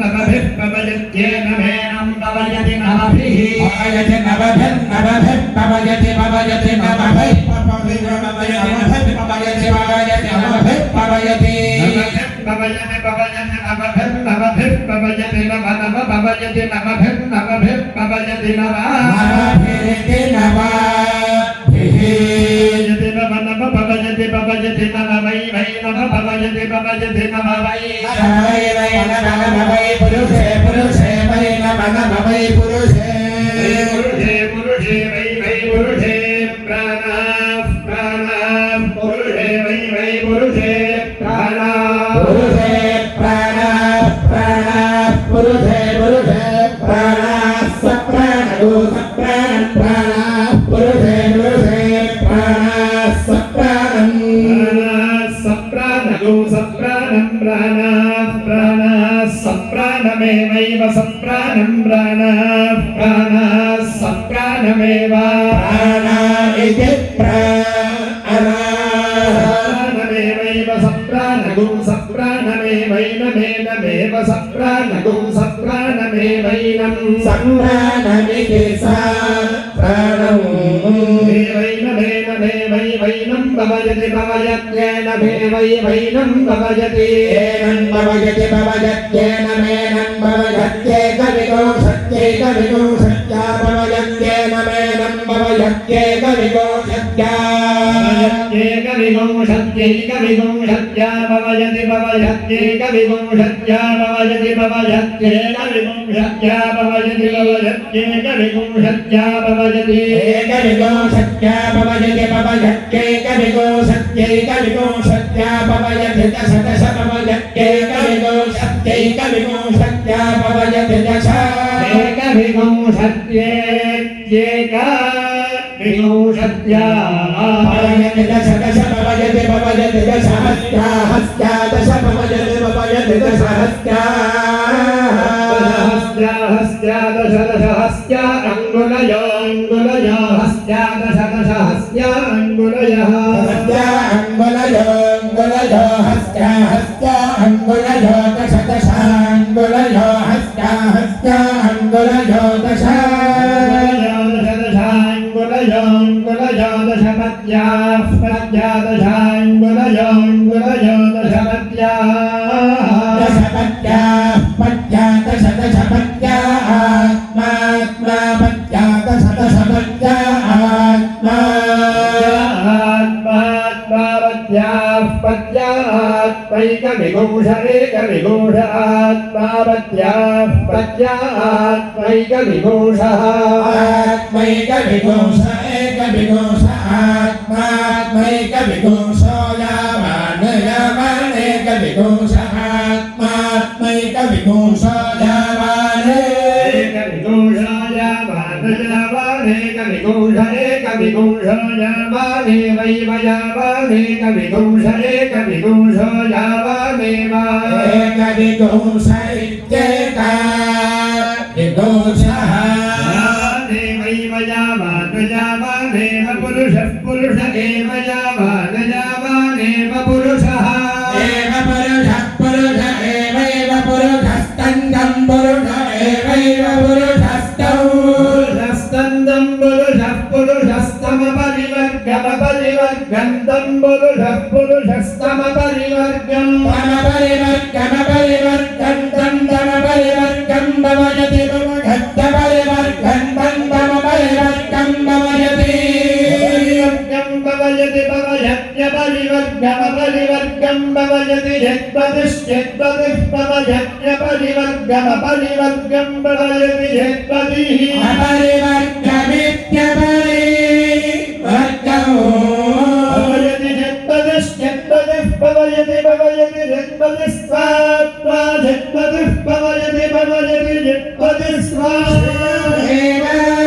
नवभिर्नवभिः पवयत्येन मेनं पवयति नवभिः पवयति नवभिर्नवभिः पवयति पवयति नवभिः पवयति पवयति पवयति नवभिः पवयति नवभिः पवयति पवयति नवभिर्नवभिः पवयति नव नव पवयति नवभिर्नवभिः पवयति नव नवभिरिति नवाभिः यदि नव नव पवयति पवयति नव वै वै नव पवयति पवयति नव वै वै वै नमः वै पुरुषे पुरुषे वै नमः वै पुरुषे पुरुषे पुरुषे సద్గురు సప్రాణం ప్రాణ ప్రాణ సప్రాణమేవ సప్రాణం ప్రాణ ప్రాణ సప్రాణమేవ? ప్రాణ ఇది ప్రాణమేవ సప్రాణగు సప్రాణమేవైనమేనమేవ సప్రాణగు సప్రాణమేవైనం? సంప్రాణమితి సా ప్రాణం. దేవైనమే सम्राणमिति सा प्राणम् देवैनमेनमेवैवैनं भवयति भवयत्येन भेवै वैनं भवयति एनं भवयति भवयत्येन मेनं भवयत्येकविदो सत्यैकविदो सत्या भवयत्येन मेनं भवयत्येकविदो सत्या एकविपुंशत्यैकविपुंशत्या भवयति भवशत्यैकविपुंशत्या भवयति भवशत्येकविपुंशत्या भवयति भवशत्येकविपुंशत्या भवयति दश दश भवयति भवयति दश हस्त्या हस्त्या दश भवयति भवयति दश हस्त्या हस्त्या हस्त्या दश दश हस्त्या अङ्गुलयो अङ्गुलयो हस्त्या दश दश हस्त्या अङ्गुलयः हस्त्या अङ्गुलयो अङ्गुलयो हस्त्या हस्त्या अङ्गुलयो दश दश अङ्गुलयो हस्त्या हस्त्या अङ्गुलयो दश दश पैकविघोष एकविघोष आत्मापत्याः पत्यात्मैकविघोषः आत्मैकविघोष एकविघोष आत्मात्मैकविघोषो यावान् यावानेकविघोष आत्मात्मैकविघोषो यावान् एकविघोषायावानेकविघोषायावानेवैव यावानेकविघोष एकविघोष यावानेव एकविघोष इत्येका పురుష పురుషస్తమ పరివర్గం తమ పరివర్గమ పరివర్గం తం తమ పరివర్గం భవయతి భవఘత్త పరివర్గం తం తమ పరివర్గం భవయతి పరివర్గం భవయతి భవయత్య పరివర్గమ పరివర్గం భవయతి యద్వదిష్యద్వదిః భవయత్య పరివర్గమ పరివర్గం భవయతి యద్వదిః అపరివర్గమిత్య పరివర్గం भवयति यद्वदिः स्वात्मा यद्वदिः भवयति भवयति यद्वदिः स्वाहा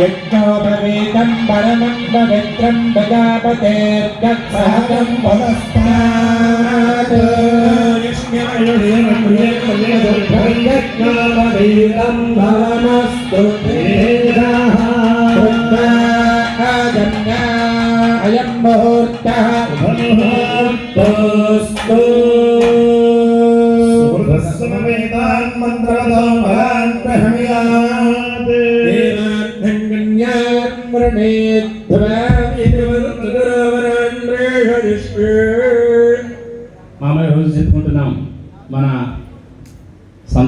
यज्ञोपवीतं परमं पवित्रं प्रजापतेर्गत्सहजं पुनः यज्ञोपवीतं भवनस्तु वेदाः आदम्या अयं मुहूर्तः मुहूर्तोऽस्तु సమవేతాన్ మంత్రదో బలాన్ ప్రహమియాత్ మామయ్య రోజు చెప్పుకుంటున్నాం మన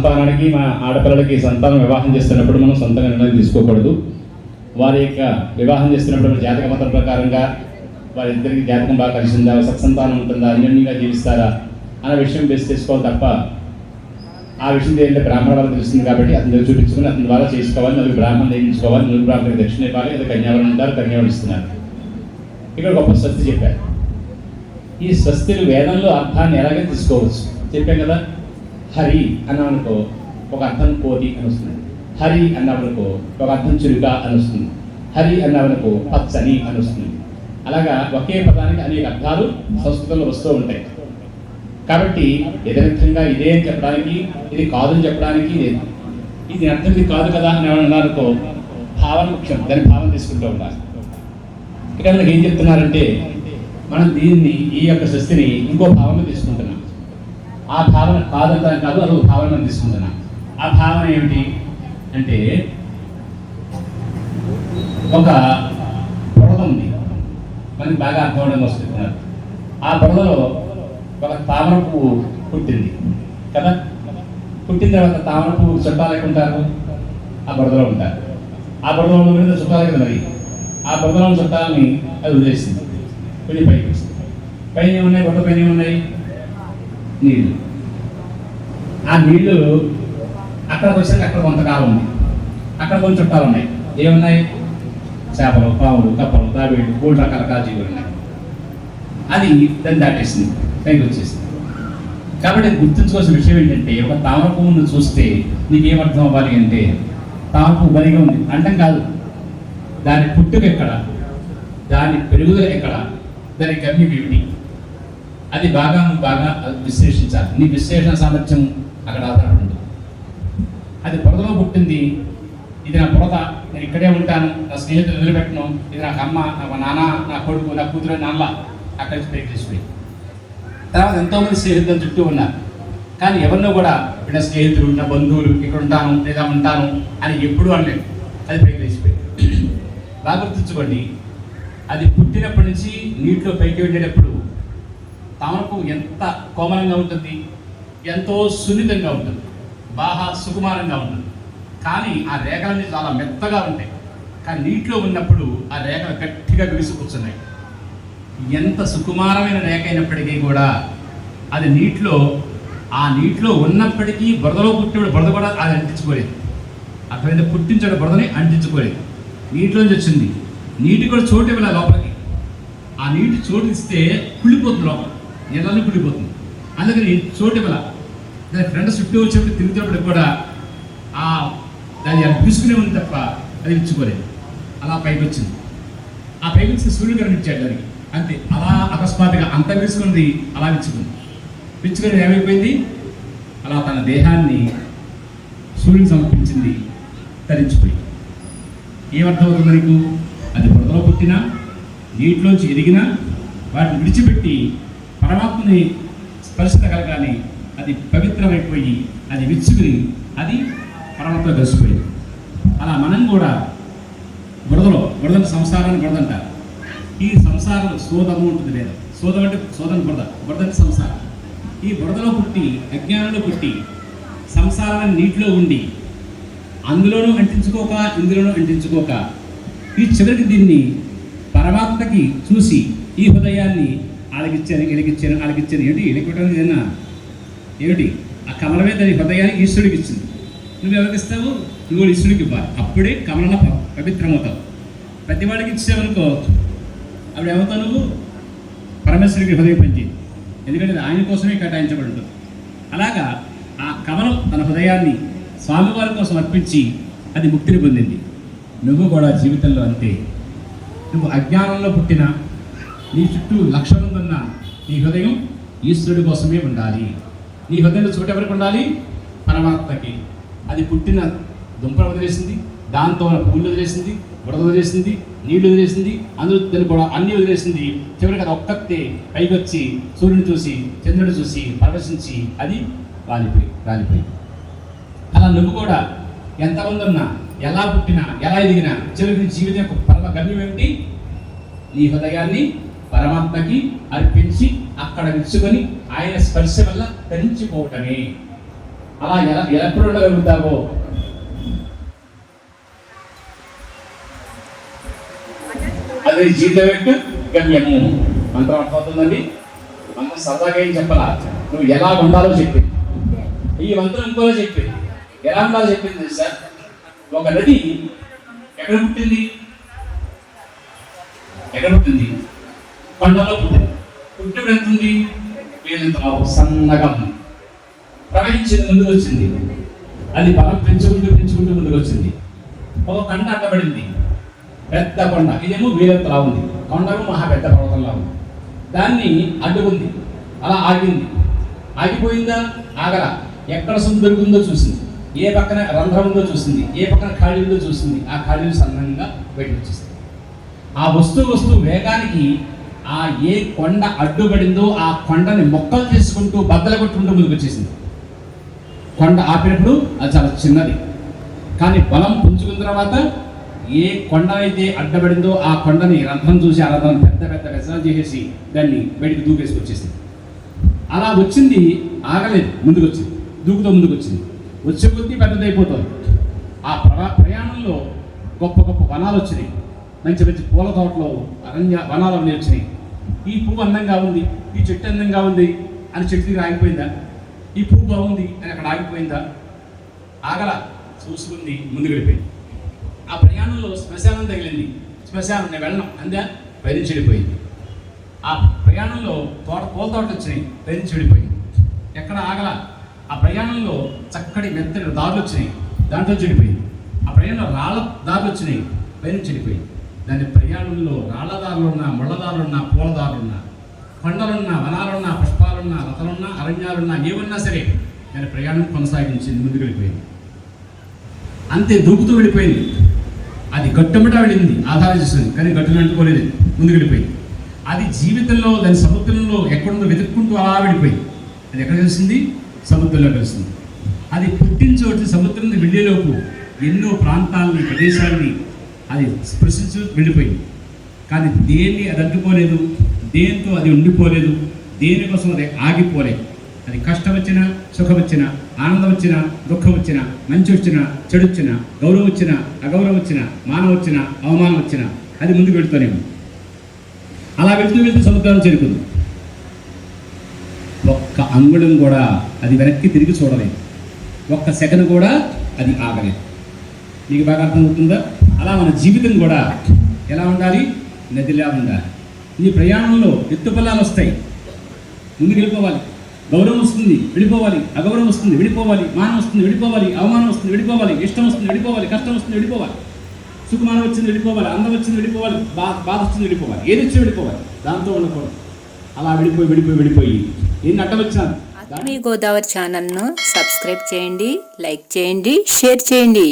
సంతానానికి మన ఆడపిల్లలకి సంతానం వివాహం చేస్తున్నప్పుడు మనం సొంతంగా నిర్ణయం తీసుకోకూడదు. వారి యొక్క వివాహం చేస్తున్నప్పుడు జాతక మతం ప్రకారంగా వారిద్దరికి జాతకం బాగా కలిసిందా సత్సంతానం ఉంటుందా అన్యోన్యంగా జీవిస్తారా అన్న విషయం బేస్ చేసుకోవాలి తప్ప ఆ విషయం ఏంటంటే బ్రాహ్మణ వాళ్ళు తెలుస్తుంది కాబట్టి అతని దగ్గర చూపించుకుని అతని ద్వారా చేసుకోవాలి నలుగురు బ్రాహ్మణులు నియమించుకోవాలి నలుగురు బ్రాహ్మణులకు దక్షిణ ఇవ్వాలి లేదా కన్యావరం ఉంటారు కన్యావరం ఇస్తున్నారు. ఇక్కడ గొప్ప స్వస్తి చెప్పారు. ఈ స్వస్తిని వేదంలో అర్థాన్ని ఎలాగే తీసుకోవచ్చు. చెప్పాం కదా హరి అన్నామనుకో ఒక అర్థం కోతి అని వస్తుంది హరి అన్నామనుకో ఒక అర్థం చురుగా అని వస్తుంది హరి అన్నామనుకో పచ్చని అని వస్తుంది అలాగా ఒకే పదానికి అనేక అర్థాలు సంస్కృతంలో వస్తూ ఉంటాయి. కాబట్టి యథార్థంగా ఇదే అని చెప్పడానికి ఇది కాదు అని చెప్పడానికి ఇది ఇది అర్థం ఇది కాదు కదా అని ఎవరు అన్నారనుకో భావన ముఖ్యం. దాని భావన తీసుకుంటూ ఉండాలి. ఇక్కడ మనకి ఏం చెప్తున్నారంటే మనం దీన్ని ఈ యొక్క సృష్టిని ఇంకో భావన తీసుకుంటున్నాం. ఆ భావన కాదంతా కాదు అదొక భావన మనం తీసుకుంటున్నాం. ఆ భావన ఏమిటి అంటే ఒక బురద ఉంది. మనకి బాగా అర్థం అవడం వస్తుంది ఆ బురదలో ఒక తామర పువ్వు పుట్టింది. కదా? పుట్టిన తర్వాత తామర పువ్వు చుట్టాలు ఉంటారు? ఆ బురదలో ఉంటారు. ఆ బురదలో ఉన్న మీద చుట్టాలు కదా మరి? ఆ బురదలో చుట్టాలని అది వదిలేసింది. కొన్ని పైకి వస్తుంది. పైన ఏమున్నాయి? బురద పైన ఏమున్నాయి? నీళ్ళు. ఆ నీళ్ళు అక్కడ వచ్చాక అక్కడ కొంతకాలం ఉంది. అక్కడ కొన్ని చుట్టాలు ఉన్నాయి. ఏమున్నాయి? చేపలు పావులు కప్పలు తాబేళ్ళు మూడు రకరకాల జీవులు ఉన్నాయి. అది దాన్ని దాటేసింది. పైకి వచ్చేసింది. కాబట్టి గుర్తుంచుకోవాల్సిన విషయం ఏంటంటే ఒక తామర పువ్వును చూస్తే నీకేమర్థం అవ్వాలి అంటే తామర పువ్వు బలిగా ఉంది. అంటం కాదు. దాని పుట్టుక ఎక్కడ? దాని పెరుగుదల ఎక్కడ? దాని గమ్యం ఏమిటి? అది బాగా నువ్వు బాగా విశ్లేషించాలి. నీ విశ్లేషణ సామర్థ్యం అక్కడ ఆధారపడి ఉంటుంది. అది బురదలో పుట్టింది. ఇది నా పొరత. నేను ఇక్కడే ఉంటాను. నా స్నేహితులు వదిలిపెట్టను ఇది నాకు అమ్మ నా మా నాన్న నా కొడుకు నా కూతురు నాన్న అక్కడి నుంచి బ్రేక్ చేసిపోయి తర్వాత ఎంతోమంది స్నేహితులు చుట్టూ ఉన్నారు. కానీ ఎవరినో కూడా నా స్నేహితులు నా బంధువులు ఇక్కడ ఉంటాను లేదా ఉంటాను అని ఎప్పుడూ అనలేదు. అది బ్రేక్ బాగా గుర్తుంచుకోండి. అది పుట్టినప్పటి నుంచి నీటిలో పైకి వెళ్ళేటప్పుడు తామరకు ఎంత కోమలంగా ఉంటుంది ఎంతో సున్నితంగా ఉంటుంది బాగా సుకుమారంగా ఉంటుంది. కానీ ఆ రేఖలన్నీ చాలా మెత్తగా ఉంటాయి. కానీ నీటిలో ఉన్నప్పుడు ఆ రేఖలు గట్టిగా బిగుసు కూర్చున్నాయి. ఎంత సుకుమారమైన రేఖ అయినప్పటికీ కూడా అది నీటిలో ఆ నీటిలో ఉన్నప్పటికీ బురదలో పుట్టినప్పుడు బురద కూడా అది అంటించుకోలేదు. అక్కడైతే పుట్టించడం బురదని అంటించుకోలేదు. నీటిలోంచి వచ్చింది. నీటి కూడా చోటు ఇవ్వాలి లోపలికి. ఆ నీటి చోటు ఇస్తే కుళ్ళిపోతుంది లోపల. నీళ్ళని కుళ్ళిపోతుంది అందుకని చోటు ఇవ్వాల దాని ఫ్రెండ్ చుట్టూ వచ్చేప్పుడు తిరుగుతున్నప్పుడు కూడా ఆ దాన్ని అనిపించుకునే ఉంది తప్ప అది ఇచ్చుకోలేదు అలా పైకి వచ్చింది. ఆ పైకి వచ్చి సూర్యుడు కనిపించాడు దానికి. అంతే. అలా అకస్మాత్తుగా అంత విసుకుంది అలా విచ్చుకుంది. విచ్చుకొని ఏమైపోయింది? అలా తన దేహాన్ని సూర్యుని సమర్పించింది తరించిపోయి ఏమర్థమవుతుంది నీకు అది బురదలో పుట్టినా నీటిలోంచి ఎదిగినా వాటిని విడిచిపెట్టి పరమాత్మని స్పర్శించగలగానే అది పవిత్రమైపోయి అది విచ్చుకుని అది పరమాత్మ కలిసిపోయింది. అలా మనం కూడా బురదలో బురదని సంసారాన్ని బురదంటారు ఈ సంసారం సోదము ఉంటుంది లేదా? సోదం అంటే సోదం బురద బురదని సంసారం. ఈ బురదలో పుట్టి అజ్ఞానంలో పుట్టి సంసారాన్ని నీటిలో ఉండి అందులోనూ అంటించుకోక ఇందులోనూ అంటించుకోక ఈ చివరికి దీన్ని పరమాత్మకి చూసి ఈ హృదయాన్ని ఆలకిచ్చాను ఎలిగిచ్చాను ఆలకిచ్చాను. ఏంటి ఎలిగిపెట్టడం ఏదన్నా ఏమిటి? ఆ కమలమే దాని హృదయాన్ని ఈశ్వరుడికి ఇచ్చింది. నువ్వు ఎవరికి ఇస్తావు? నువ్వు ఈశ్వరుడికి ఇవ్వాలి. అప్పుడే కమలన ప- పవిత్రమవుతావు. ప్రతి వాడికి ఇచ్చావనుకో అప్పుడు ఏమవుతావు నువ్వు? పరమేశ్వరుడికి హృదయం పంచి. ఎందుకంటే అది ఆయన కోసమే కేటాయించబడి అలాగా ఆ కమలం తన హృదయాన్ని స్వామివారి కోసం అర్పించి అది ముక్తిని పొందింది. నువ్వు కూడా జీవితంలో అంతే. నువ్వు అజ్ఞానంలో పుట్టిన నీ చుట్టూ లక్ష మంది ఉన్న నీ హృదయం ఈశ్వరుడి కోసమే ఉండాలి. నీ హృదయంలో చోటు ఎవరికి ఉండాలి? పరమాత్మకి. అది పుట్టిన దుంపలు వదిలేసింది దాంతో పూలు వదిలేసింది బుడద వదిలేసింది నీళ్ళు వదిలేసింది అందులో దాన్ని అన్ని వదిలేసింది. చివరికి అది ఒక్కతే పైకి వచ్చి సూర్యుని చూసి చంద్రుడు చూసి పరవశించి అది రాలిపోయి రాలిపోయి అలా నువ్వు కూడా ఎంతమంది ఉన్నా ఎలా పుట్టినా ఎలా ఎదిగినా చివరికి జీవితం యొక్క పరమ గమ్యం ఏమిటి? నీ హృదయాన్ని పరమాత్మకి అర్పించి అక్కడ విచ్చుకొని ఆయన స్పర్శ వల్ల ధరించిపోవటమే అలా ఎలా ఎప్పుడు ఉండగలుగుతావో? అదే జీవితం గమ్యము. మంత్రం అర్థమవుతుందండి? మనం సరదాగా ఏం చెప్పాలా? నువ్వు ఎలా ఉండాలో చెప్పి ఈ మంత్రం ఇంకోలో చెప్పి ఎలా ఉండాలో చెప్పింది సార్ ఒక నది ఎక్కడ పుట్టింది? ఎక్కడ పుట్టింది? కొండలో పుట్టి పుట్టినప్పుడు ఎంత ఉంది వీళ్ళంత సన్నగా. ఉంది ప్రవహించింది ముందుకు వచ్చింది అది బలం పెంచుకుంటూ పెంచుకుంటూ ముందుకు వచ్చింది ఒక కొండ అడ్డబడింది. పెద్ద కొండ. ఇదేమో వీరంతలా ఉంది. కొండము మహా పెద్ద పర్వతంలా ఉంది. దాన్ని అడ్డుకుంది. అలా ఆగింది. ఆగిపోయిందా? ఆగల. ఎక్కడ సొంత దొరుకుతుందో చూసింది. ఏ పక్కన రంధ్రం ఉందో చూసింది. ఏ పక్కన ఖాళీ ఉందో చూసింది. ఆ ఖాళీలు సన్నంగా బయటకు వచ్చేసింది ఆ వస్తువు వస్తువు వేగానికి ఆ ఏ కొండ అడ్డుపడిందో ఆ కొండని మొక్కలు చేసుకుంటూ బద్దలు కొట్టుకుంటూ ముందుకు వచ్చేసింది కొండ ఆపినప్పుడు అది చాలా చిన్నది. కానీ బలం పుంజుకున్న తర్వాత ఏ కొండ అయితే అడ్డబడిందో ఆ కొండని రంధ్రం చూసి ఆ రంధ్రం పెద్ద పెద్ద వ్యసనాలు చేసేసి దాన్ని బయటికి దూకేసుకొచ్చేసింది. అలా వచ్చింది ఆగలేదు ముందుకు వచ్చింది దూకుతో ముందుకు వచ్చింది వచ్చే కొద్దీ పెద్దదైపోతుంది. ఆ ప్రయాణంలో గొప్ప గొప్ప వనాలు వచ్చినాయి. మంచి మంచి పూల తోటలు అరణ్య వనాలు అన్నీ వచ్చినాయి ఈ పువ్వు అందంగా ఉంది ఈ చెట్టు అందంగా ఉంది అని చెట్టు దగ్గర ఆగిపోయిందా? ఈ పువ్వు బాగుంది అని అక్కడ ఆగిపోయిందా? ఆగల చూసుకుంది ముందుకు వెళ్ళిపోయింది. ఆ ప్రయాణంలో శ్మశానం తగిలింది. శ్మశానం నేను వెళ్ళను అందా? పైన చెడిపోయింది ఆ ప్రయాణంలో తోట పూల తోట వచ్చినాయి పైన చెడిపోయింది ఎక్కడ ఆగల? ఆ ప్రయాణంలో చక్కటి మెత్తని దారులు వచ్చినాయి. దాంట్లో చెడిపోయింది ఆ ప్రయాణంలో రాళ్ళ దారులు వచ్చినాయి పైన చెడిపోయింది దాని ప్రయాణంలో రాళ్ళదారులున్నా ముళ్ళదారులున్నా పూలదారులున్నా కొండలున్నా వనాలున్నా పుష్పాలున్నా లతలున్నా అరణ్యాలున్నా ఏమన్నా సరే దాని ప్రయాణం కొనసాగించింది ముందుకు వెళ్ళిపోయింది. అంతే దూకుతూ వెళ్ళిపోయింది. అది గట్టుమట వెళ్ళింది ఆధారం చేసింది కానీ గట్టును అంటుకోలేదు ముందుకు వెళ్ళిపోయింది. అది జీవితంలో దాని సముద్రంలో ఎక్కడుందో వెతుక్కుంటూ అలా వెళ్ళిపోయింది. అది ఎక్కడ కలిసింది? సముద్రంలో కలిసింది. అది పుట్టిన చోటు సముద్రం వెళ్ళేలోపు ఎన్నో ప్రాంతాలని ప్రదేశాలని అది స్పృశించు వెళ్ళిపోయింది కానీ దేన్ని అది అడ్డుకోలేదు దేంతో అది ఉండిపోలేదు దేనికోసం అది ఆగిపోలేదు అది కష్టం వచ్చినా సుఖం వచ్చినా ఆనందం వచ్చినా దుఃఖం వచ్చినా మంచి వచ్చినా చెడు వచ్చినా గౌరవం వచ్చినా అగౌరవం వచ్చినా మానవ వచ్చినా అవమానం వచ్చినా అది ముందుకు వెళుతూనే ఉంది. అలా వెళ్తూ వెళ్తూ సముద్రాన్ని చేరుకుంది. ఒక్క అంగుళం కూడా అది వెనక్కి తిరిగి చూడలేదు. ఒక్క సెకండ్ కూడా అది ఆగలేదు. మీకు బాగా అర్థమవుతుందా? అలా మన జీవితం కూడా ఎలా ఉండాలి? నదిలా ఉండాలి. నీ ప్రయాణంలో ఎత్తుపల్లాలు వస్తాయి. ముందుకు వెళ్ళిపోవాలి. గౌరవం వస్తుంది విడిపోవాలి అగౌరవం వస్తుంది విడిపోవాలి మానం వస్తుంది విడిపోవాలి అవమానం వస్తుంది విడిపోవాలి ఇష్టం వస్తుంది విడిపోవాలి కష్టం వస్తుంది విడిపోవాలి సుఖమానం వచ్చింది విడిపోవాలి అందం వచ్చింది విడిపోవాలి బా బాధ వచ్చింది విడిపోవాలి ఏది వచ్చి విడిపోవాలి దాంతో ఉండకూడదు. అలా విడిపోయి విడిపోయి విడిపోయి ఏం అడ్డవచ్చాను మీ గోదావరి ఛానల్ను సబ్స్క్రైబ్ చేయండి లైక్ చేయండి షేర్ చేయండి.